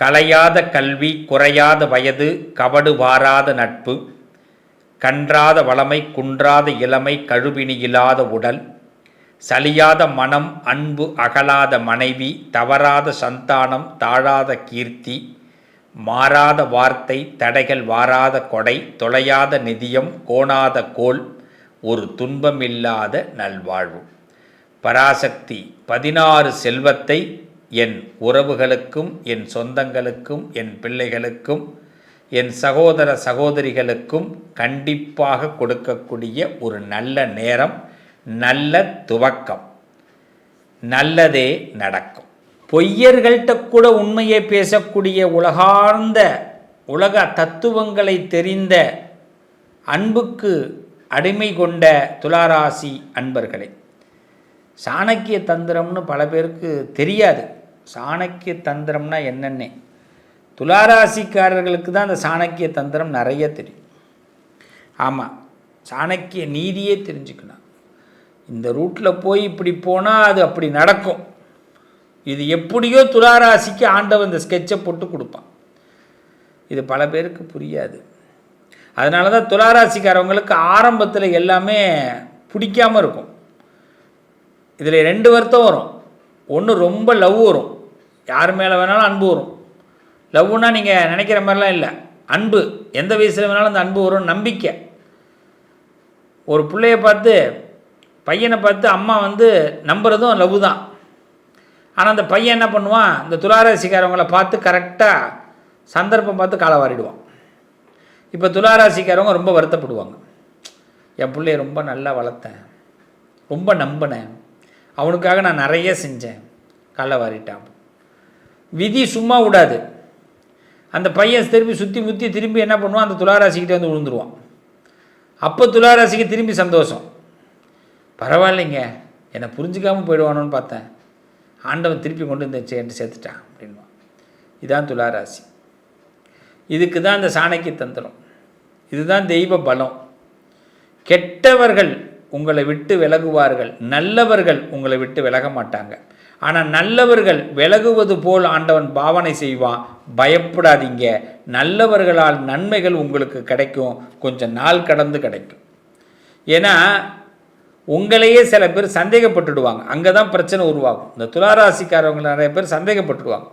கலையாத கல்வி குறையாத வயது கவடு வாராத நட்பு கன்றாத வளமை குன்றாத இளமை கழுவினியில்லாத உடல் சலியாத மனம் அன்பு அகலாத மனைவி தவறாத சந்தானம் தாழாத கீர்த்தி மாறாத வார்த்தை தடைகள் வாராத கொடை தொலையாத நிதியம் கோணாத கோல் ஒரு துன்பமில்லாத நல்வாழ்வு. பராசக்தி பதினாறு செல்வத்தை என் உறவுகளுக்கும் என் சொந்தங்களுக்கும் என் பிள்ளைகளுக்கும் என் சகோதர சகோதரிகளுக்கும் கண்டிப்பாக கொடுக்கக்கூடிய ஒரு நல்ல நேரம் நல்ல துவக்கம். நல்லதே நடக்கும். பொய்யர்கள்ட்ட கூட உண்மையை பேசக்கூடிய உலகார்ந்த உலக தத்துவங்களை தெரிந்த அன்புக்கு அடிமை கொண்ட துளாராசி அன்பர்களே சாணக்கிய தந்திரம்னு பல பேருக்கு தெரியாது. சாணக்கிய தந்திரம்னா என்னென்ன? துளாராசிக்காரர்களுக்கு தான் அந்த சாணக்கிய தந்திரம் நிறைய தெரியும். ஆமாம் சாணக்கிய நீதியே தெரிஞ்சுக்கணும். இந்த ரூட்டில் போய் இப்படி போனால் அது அப்படி நடக்கும். இது எப்படியோ துளாராசிக்கு ஆண்டவன் இந்த ஸ்கெட்சை போட்டு கொடுப்பான். இது பல பேருக்கு புரியாது. அதனால தான் துளாராசிக்காரவங்களுக்கு ஆரம்பத்தில் எல்லாமே பிடிக்காமல் இருக்கும். இதில் ரெண்டு வருத்தம் வரும். ஒன்று ரொம்ப லவ் வரும். யார் மேலே வேணாலும் அன்பு வரும். லவ்னா நீங்கள் நினைக்கிற மாதிரிலாம் இல்லை. அன்பு எந்த வயசில் வேணாலும் அந்த அன்பு வரும் நம்பிக்கை. ஒரு பிள்ளைய பார்த்து பையனை பார்த்து அம்மா வந்து நம்புறதும் லவ் தான். ஆனால் அந்த பையன் என்ன பண்ணுவான்? இந்த துளாராசிக்காரவங்களை பார்த்து கரெக்டாக சந்தர்ப்பம் பார்த்து காலை வாரிடுவான். இப்போ துளாராசிக்காரவங்க ரொம்ப வருத்தப்படுவாங்க. என் பிள்ளைய ரொம்ப நல்லா வளர்த்தேன். ரொம்ப நம்பினேன். அவனுக்காக நான் நிறைய செஞ்சேன். காலை வாரிட்டான். விதி சும்மா விடாது. அந்த பையன் திரும்பி சுற்றி முற்றி திரும்பி என்ன பண்ணுவான்? அந்த துளாராசிக்கிட்டே வந்து விழுந்துருவான். அப்போ துளாராசிக்கு திரும்பி சந்தோஷம். பரவாயில்லைங்க என்னை புரிஞ்சுக்காமல் போயிடுவானோன்னு பார்த்தேன். ஆண்டவன் திருப்பி கொண்டு வந்து என்று சேர்த்துட்டான் அப்படின்வான் இதுதான் துளாராசி. இதுக்கு தான் இந்த சாணக்கிய தந்திரம். இதுதான் தெய்வ பலம். கெட்டவர்கள் உங்களை விட்டு விலகுவார்கள். நல்லவர்கள் உங்களை விட்டு விலக மாட்டாங்க. ஆனால் நல்லவர்கள் விலகுவது போல் ஆண்டவன் பாவனை செய்வான். பயப்படாதீங்க. நல்லவர்களால் நன்மைகள் உங்களுக்கு கிடைக்கும். கொஞ்சம் நாள் கடந்து கிடைக்கும். ஏன்னா உங்களையே சில பேர் சந்தேகப்பட்டுடுவாங்க. அங்கே தான் பிரச்சனை உருவாகும். இந்த துளாராசிக்காரவங்க நிறைய பேர் சந்தேகப்பட்டுடுவாங்க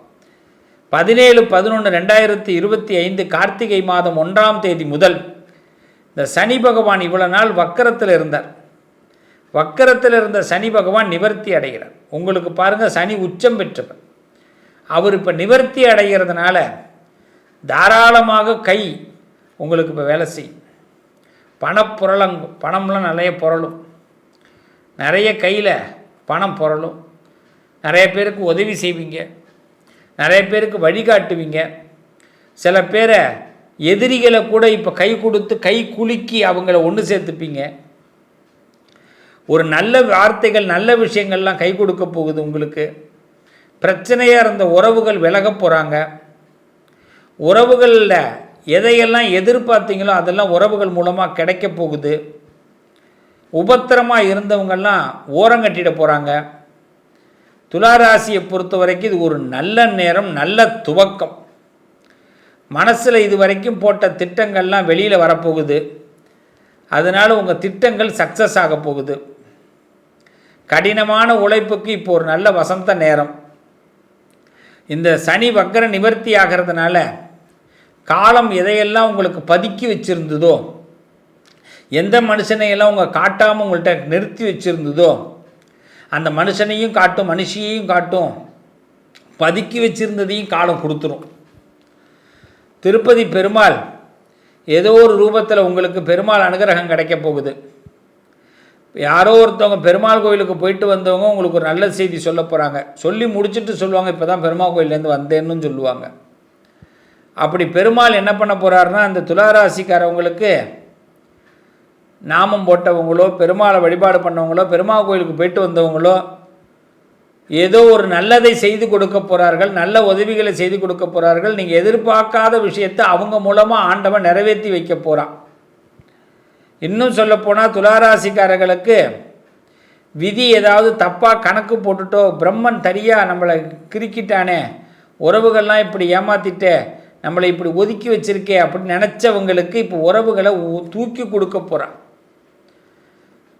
பதினேழு பதினொன்று ரெண்டாயிரத்தி இருபத்தி ஐந்து கார்த்திகை மாதம் ஒன்றாம் தேதி முதல் இந்த சனி பகவான் இவ்வளோ நாள் வக்கரத்தில் இருந்தார். வக்கரத்தில் இருந்த சனி பகவான் நிவர்த்தி அடைகிறார். உங்களுக்கு பாருங்கள் சனி உச்சம் பெற்றவர். அவர் இப்போ நிவர்த்தி அடைகிறதுனால தாராளமாக கை உங்களுக்கு இப்போ வேலை செய்யும். பணப்புரளங்கும் பணம்லாம் நிறைய புரளும். நிறைய கையில் பணம் புரளும். நிறைய பேருக்கு உதவி செய்வீங்க. நிறைய பேருக்கு வழிகாட்டுவீங்க. சில பேரை எதிரிகளை கூட இப்போ கை கொடுத்து கை குலுக்கி அவங்கள ஒன்று சேர்த்துப்பீங்க. ஒரு நல்ல வார்த்தைகள் நல்ல விஷயங்கள்லாம் கை கொடுக்க போகுது உங்களுக்கு. பிரச்சனையாக இருந்த உறவுகள் விலக போகிறாங்க உறவுகளில் எதையெல்லாம் எதிர்பார்த்தீங்களோ அதெல்லாம் உறவுகள் மூலமாக கிடைக்க போகுது. உபத்திரமாக இருந்தவங்கெல்லாம் ஓரங்கட்டிட போகிறாங்க துளாராசியை பொறுத்த வரைக்கும் இது ஒரு நல்ல நேரம் நல்ல துவக்கம். மனசில் இது வரைக்கும் போட்ட திட்டங்கள்லாம் வெளியில் வரப்போகுது. அதனால் உங்கள் திட்டங்கள் சக்ஸஸ் ஆக போகுது. கடினமான உழைப்புக்கு இப்போ ஒரு நல்ல வசந்த நேரம். இந்த சனி வக்கர நிவர்த்தி ஆகிறதுனால காலம் எதையெல்லாம் உங்களுக்கு பதுக்கி வச்சுருந்ததோ எந்த மனுஷனையெல்லாம் உங்கள் காட்டாமல் உங்கள்கிட்ட நிறுத்தி வச்சுருந்ததோ அந்த மனுஷனையும் காட்டும் மனுஷியையும் காட்டும் பதுக்கி வச்சிருந்ததையும் காலம் கொடுத்துரும். திருப்பதி பெருமாள் ஏதோ ஒரு ரூபத்தில் உங்களுக்கு பெருமாள் அனுகிரகம் கிடைக்க போகுது. யாரோ ஒருத்தவங்க பெருமாள் கோயிலுக்கு போயிட்டு வந்தவங்க உங்களுக்கு ஒரு நல்ல செய்தி சொல்ல போகிறாங்க சொல்லி முடிச்சுட்டு சொல்லுவாங்க இப்போ தான் பெருமாள் கோயிலேருந்து வந்தேன்னு சொல்லுவாங்க. அப்படி பெருமாள் என்ன பண்ண போகிறாருன்னா அந்த துளாராசிக்காரவங்களுக்கு நாமம் போட்டவங்களோ பெருமாளை வழிபாடு பண்ணவங்களோ பெருமாள் கோயிலுக்கு போயிட்டு வந்தவங்களோ ஏதோ ஒரு நல்லதை செய்து கொடுக்க போகிறார்கள் நல்ல உதவிகளை செய்து கொடுக்க போகிறார்கள் நீங்கள் எதிர்பார்க்காத விஷயத்தை அவங்க மூலமாக ஆண்டவன் நிறைவேற்றி வைக்க போகிறான் இன்னும் சொல்லப்போனால் துளாராசிக்காரர்களுக்கு விதி ஏதாவது தப்பாக கணக்கு போட்டுட்டோ பிரம்மன் தனியாக நம்மளை கிறுக்கிட்டானே உறவுகள்லாம் இப்படி ஏமாத்திட்டே நம்மளை இப்படி ஒதுக்கி வச்சிருக்கே அப்படின்னு நினச்சவங்களுக்கு இப்போ உறவுகளை ஊ- தூக்கி கொடுக்க போகிறான்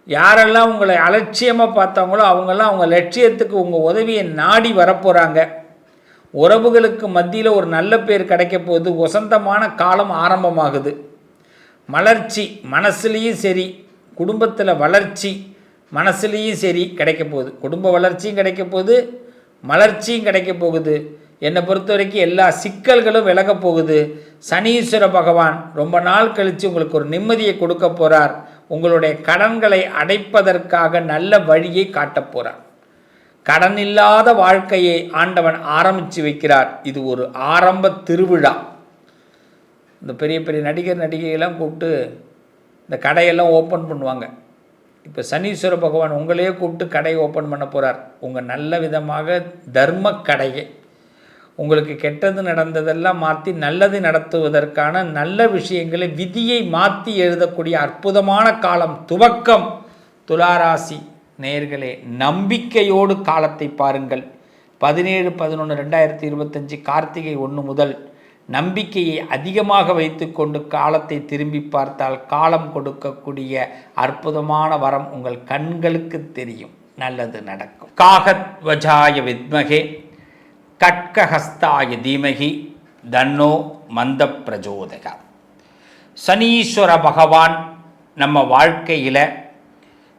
யாரெல்லாம் உங்களை அலட்சியமாக பார்த்தாங்களோ அவங்கெல்லாம் அவங்க லட்சியத்துக்கு உங்கள் உதவியை நாடி வரப்போகிறாங்க உறவுகளுக்கு மத்தியில் ஒரு நல்ல பேர் கிடைக்க போகுது. வசந்தமான காலம் ஆரம்பமாகுது. மலர்ச்சி மனசுலேயும் சரி குடும்பத்தில் வளர்ச்சி மனசுலேயும் சரி கிடைக்க போகுது. குடும்ப வளர்ச்சியும் கிடைக்க போகுது மலர்ச்சியும் கிடைக்க போகுது. என்னை பொறுத்த வரைக்கும் எல்லா சிக்கல்களும் விலக போகுது. சனீஸ்வர பகவான் ரொம்ப நாள் கழித்து உங்களுக்கு ஒரு நிம்மதியை கொடுக்க போகிறார் உங்களுடைய கடன்களை அடைப்பதற்காக நல்ல வழியை காட்டப் போகிறார் கடன் இல்லாத வாழ்க்கையை ஆண்டவன் ஆரம்பித்து வைக்கிறார். இது ஒரு ஆரம்ப திருவிழா. இந்த பெரிய பெரிய நடிகர் நடிகையெல்லாம் கூப்பிட்டு இந்த கடையெல்லாம் ஓப்பன் பண்ணுவாங்க. இப்போ சனீஸ்வர பகவான் உங்களையே கூப்பிட்டு கடை ஓப்பன் பண்ண போகிறார் உங்கள் நல்ல விதமாக தர்ம கடையை. உங்களுக்கு கெட்டது நடந்ததெல்லாம் மாற்றி நல்லது நடத்துவதற்கான நல்ல விஷயங்களை விதியை மாற்றி எழுதக்கூடிய அற்புதமான காலம் துவக்கம். துளாராசி நேர்களே நம்பிக்கையோடு காலத்தை பாருங்கள். பதினேழு பதினொன்று ரெண்டாயிரத்தி இருபத்தஞ்சி கார்த்திகை ஒன்று முதல். நம்பிக்கையை அதிகமாக வைத்துக்கொண்டு காலத்தை திரும்பி பார்த்தால் காலம் கொடுக்கக்கூடிய அற்புதமான வரம் உங்கள் கண்களுக்கு தெரியும். நல்லது நடக்கும். காகத் வஜாய வித்மகே கட்கஹஸ்தாய தீமகி தன்னோ மந்த பிரஜோதகா சனீஸ்வர பகவான் நம்ம வாழ்க்கையில்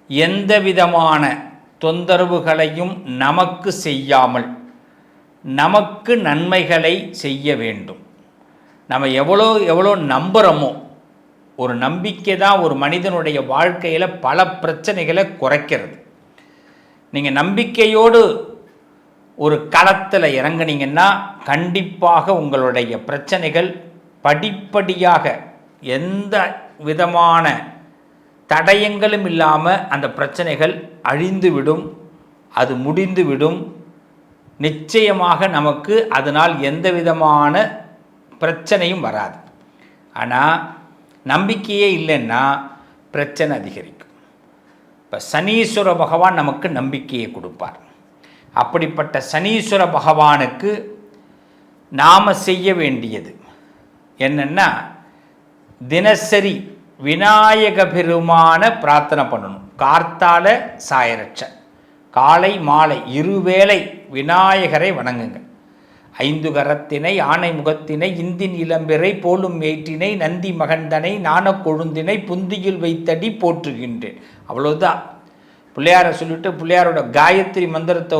எந்த விதமான தொந்தரவுகளையும் நமக்கு செய்யாமல் நமக்கு நன்மைகளை செய்ய வேண்டும். நம்ம எவ்வளோ எவ்வளோ நம்புகிறோமோ ஒரு நம்பிக்கை தான் ஒரு மனிதனுடைய வாழ்க்கையில் பல பிரச்சனைகளை குறைக்கிறது. நீங்கள் நம்பிக்கையோடு ஒரு களத்தில் இறங்குனீங்கன்னா கண்டிப்பாக உங்களுடைய பிரச்சனைகள் படிப்படியாக எந்த விதமான தடயங்களும் இல்லாமல் அந்த பிரச்சனைகள் அழிந்துவிடும் அது முடிந்துவிடும். நிச்சயமாக நமக்கு அதனால் எந்த விதமான பிரச்சனையும் வராது. ஆனால் நம்பிக்கையே இல்லைன்னா பிரச்சனை அதிகரிக்கும். இப்போ சனீஸ்வர பகவான் நமக்கு நம்பிக்கையை கொடுப்பார். அப்படிப்பட்ட சனீஸ்வர பகவானுக்கு நாம் செய்ய வேண்டியது என்னென்னா தினசரி விநாயக பெருமான பிரார்த்தனை பண்ணணும். கார்த்தால சாயரட்ச. காலை மாலை இருவேளை விநாயகரை வணங்குங்க. ஐந்து கரத்தினை ஆனை முகத்தினை இந்தின் இளம்பிறை போலும் மேற்றினை நந்தி மகந்தனை நாண கொழுந்தினை புந்தியில் வைத்தடி போற்றுகின்றேன். அவ்வளவுதான். பிள்ளையாரை சொல்லிட்டு பிள்ளையாரோட காயத்ரி மந்திரத்தை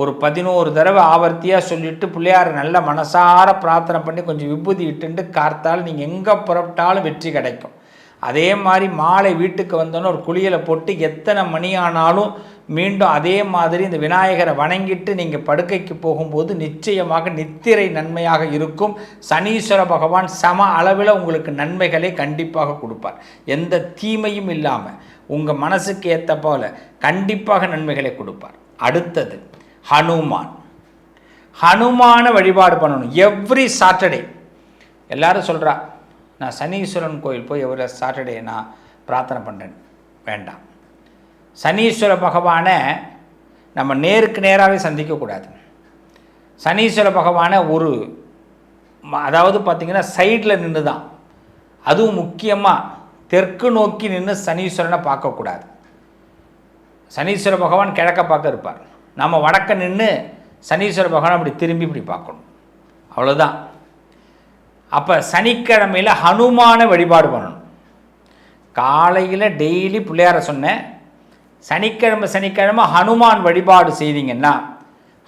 ஒரு பதினோரு தடவை ஆவர்த்தியாக சொல்லிட்டு பிள்ளையாரை நல்ல மனசார பிரார்த்தனை பண்ணி கொஞ்சம் விபூதி இட்டுண்டு கார்த்தால் நீங்கள் எங்கே புறப்பட்டாலும் வெற்றி கிடைக்கும். அதே மாதிரி மாலை வீட்டுக்கு வந்தோன்னே ஒரு குளியலை போட்டு எத்தனை மணி ஆனாலும் மீண்டும் அதே மாதிரி இந்த விநாயகரை வணங்கிட்டு நீங்கள் படுக்கைக்கு போகும்போது நிச்சயமாக நித்திரை நன்மையாக இருக்கும். சனீஸ்வர பகவான் சம அளவில் உங்களுக்கு நன்மைகளை கண்டிப்பாக கொடுப்பார். எந்த தீமையும் இல்லாமல் உங்கள் மனசுக்கு ஏற்ற போல கண்டிப்பாக நன்மைகளை கொடுப்பார். அடுத்தது ஹனுமான். ஹனுமான வழிபாடு பண்ணணும். Every Saturday. எல்லாரும் சொல்கிறா நான் சனீஸ்வரன் கோயில் போய் எவ்வளோ சாட்டர்டே நான் பிரார்த்தனை பண்ணுறேன் வேண்டாம். சனீஸ்வர பகவானை நம்ம நேருக்கு நேராகவே சந்திக்கக்கூடாது. சனீஸ்வர பகவானை ஒரு ம- அதாவது பார்த்திங்கன்னா சைடில் நின்று தான் அதுவும் முக்கியமாக தெற்கு நோக்கி நின்று சனீஸ்வரனை பார்க்கக்கூடாது. சனீஸ்வர பகவான் கிழக்க பார்க்க இருப்பார். நம்ம வடக்க நின்று சனீஸ்வர பகவான் அப்படி திரும்பி இப்படி பார்க்கணும். அவ்வளோதான் அப்போ சனிக்கிழமையில் ஹனுமான வழிபாடு பண்ணணும். காலையில் டெய்லி பிள்ளையார சொன்னேன் சனிக்கிழமை சனிக்கிழமை ஹனுமான் வழிபாடு செய்தீங்கன்னா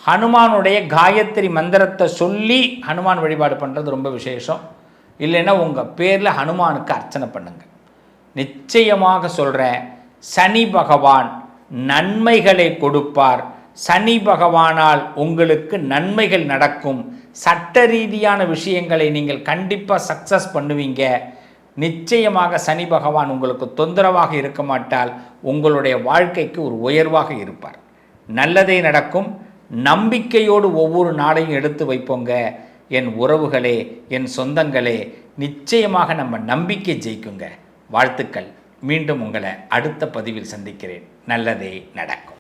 ஹனுமானுடைய காயத்ரி மந்திரத்தை சொல்லி ஹனுமான் வழிபாடு பண்ணுறது ரொம்ப விசேஷம். இல்லைன்னா உங்கள் பேரில் ஹனுமானுக்கு அர்ச்சனை பண்ணுங்கள் நிச்சயமாக சொல்கிறேன் சனி பகவான் நன்மைகளை கொடுப்பார். சனி பகவானால் உங்களுக்கு நன்மைகள் நடக்கும். சட்ட ரீதியான விஷயங்களை நீங்கள் கண்டிப்பாக சக்ஸஸ் பண்ணுவீங்க. நிச்சயமாக சனி பகவான் உங்களுக்கு தொந்தரவாக இருக்க மாட்டால் உங்களுடைய வாழ்க்கைக்கு ஒரு உயர்வாக இருப்பார். நல்லதே நடக்கும். நம்பிக்கையோடு ஒவ்வொரு நாளையும் எடுத்து வைப்போங்க. என் உறவுகளே என் சொந்தங்களே நிச்சயமாக நம்ம நம்பிக்கை ஜெயிக்குங்க. வாழ்த்துக்கள். மீண்டும் உங்களை அடுத்த பதிவில் சந்திக்கிறேன். நல்லதே நடக்கும்.